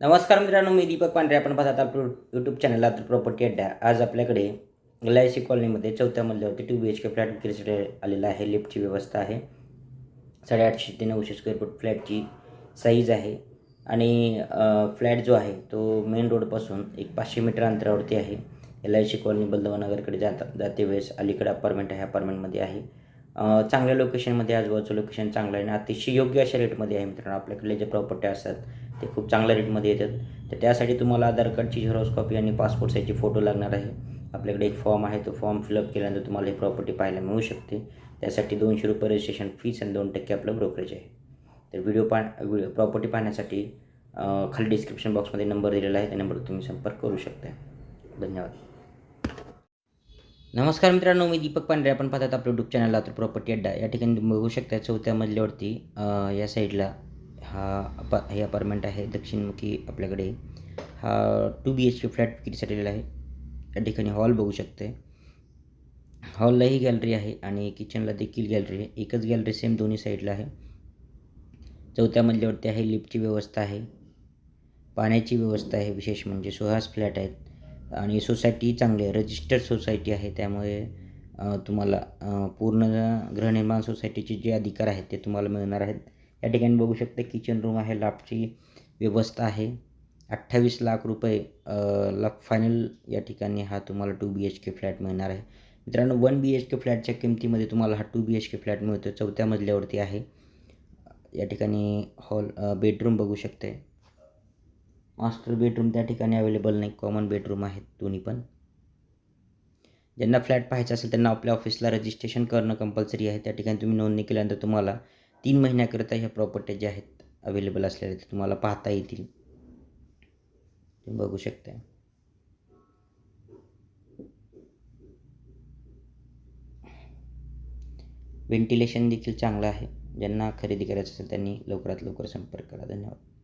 नमस्कार मित्रांनो मी दीपक पांढरे. आपण पाहतात आपलं यूट्यूब चॅनल आता प्रॉपर्टी अड्डा आज आपल्याकडे एल आय सी कॉलनीमध्ये चौथ्या मजल्यावरती two B H K flat विक्रीसाठी आलेला आहे. लिफ्टची व्यवस्था आहे. साडेआठशे ते नऊशे स्क्वेअर फूट फ्लॅटची साईज आहे. आणि फ्लॅट जो आहे तो मेन रोडपासून एक पाचशे मीटर अंतरावरती आहे. एल आय सी कॉलनी बलदवानगरकडे जाता जाते वेळेस अलीकडे अपार्टमेंट आहे अपार्टमेंटमध्ये आहे. चांगल्या लोकेशनमध्ये आजूबाजूचं लोकेशन चांगलं आहे आणि अतिशय योग्य अशा रेटमध्ये आहे मित्रांनो. आपल्याकडे जे प्रॉपर्टी असतात ते खूप चांगल्या रेटमध्ये येतात. तर त्यासाठी तुम्हाला आधार कार्डची झेरॉक्स कॉपी आणि पासपोर्ट साईजची फोटो लागणार आहे. आपल्याकडे एक फॉर्म आहे तो फॉर्म फिलअप केल्यानंतर तुम्हाला ही प्रॉपर्टी पाहायला मिळू शकते. त्यासाठी दोनशे रुपये रजिस्ट्रेशन फीस आणि दोन टक्के आपलं ब्रोकरेज आहे. तर व्हिडिओ पा व्हिडिओ प्रॉपर्टी पाहण्यासाठी खाली डिस्क्रिप्शन बॉक्समध्ये नंबर दिलेला आहे त्या नंबरवर तुम्ही संपर्क करू शकता. धन्यवाद. नमस्कार मित्रांनो मी दीपक पांढरे. आपण पाहतात आपलं यूट्यूब चॅनल लातूर प्रॉपर्टी अड्डा. या ठिकाणी तुम्ही बघू शकता चौथ्या मजल्यावरती या साईडला हा अप हे अपार्टमेंट आहे दक्षिणमुखी आपल्याकडे. हा two B H K flat विक्रीसाठी आलेला आहे. या ठिकाणी हॉल बघू शकते. हॉललाही गॅलरी आहे आणि किचनला देखील गॅलरी आहे. एकच गॅलरी सेम दोन्ही साईडला आहे. चौथ्या मजल्यावरती आहे लिफ्टची व्यवस्था आहे. पाण्याची व्यवस्था आहे विशेष म्हणजे सुहास फ्लॅट आहेत. आणि सोसायटी चांगली आहे. रजिस्टर्ड सोसायटी आहे. त्यामुळे तुम्हाला पूर्ण गृहनिर्माण सोसायटीचे जे अधिकार आहेत ते तुम्हाला मिळणार आहेत. या ठिकाणी बघू शकता किचन रूम आहे लाफची व्यवस्था आहे. अठ्ठावीस लाख रुपये ला फायनल या ठिकाणी हा तुम्हाला two B H K flat मिळणार आहे. मित्रांनो वन बी एच के फ्लॅटच्या किमतीमध्ये तुम्हाला हा two B H K flat मिळतो चौथ्या मजल्यावरती आहे. या ठिकाणी हॉल बेडरूम बघू शकते. मास्टर बेडरूम त्या ठिकाणी अवेलेबल नाही. कॉमन बेडरूम आहेत दोन्ही पण. ज्यांना फ्लॅट पाहायचा असेल त्यांना आपल्या ऑफिसला रजिस्ट्रेशन करणं कंपल्सरी आहे. त्या ठिकाणी तुम्ही नोंदणी केल्यानंतर तुम्हाला तीन महिन्याकरिता ह्या प्रॉपर्टी ज्या आहेत अवेलेबल असलेल्या ते तुम्हाला पाहता येतील. तुम्ही बघू शकता. व्हेंटिलेशन देखील चांगलं आहे. ज्यांना खरेदी करायचं असेल त्यांनी लवकरात लवकर संपर्क करा. धन्यवाद.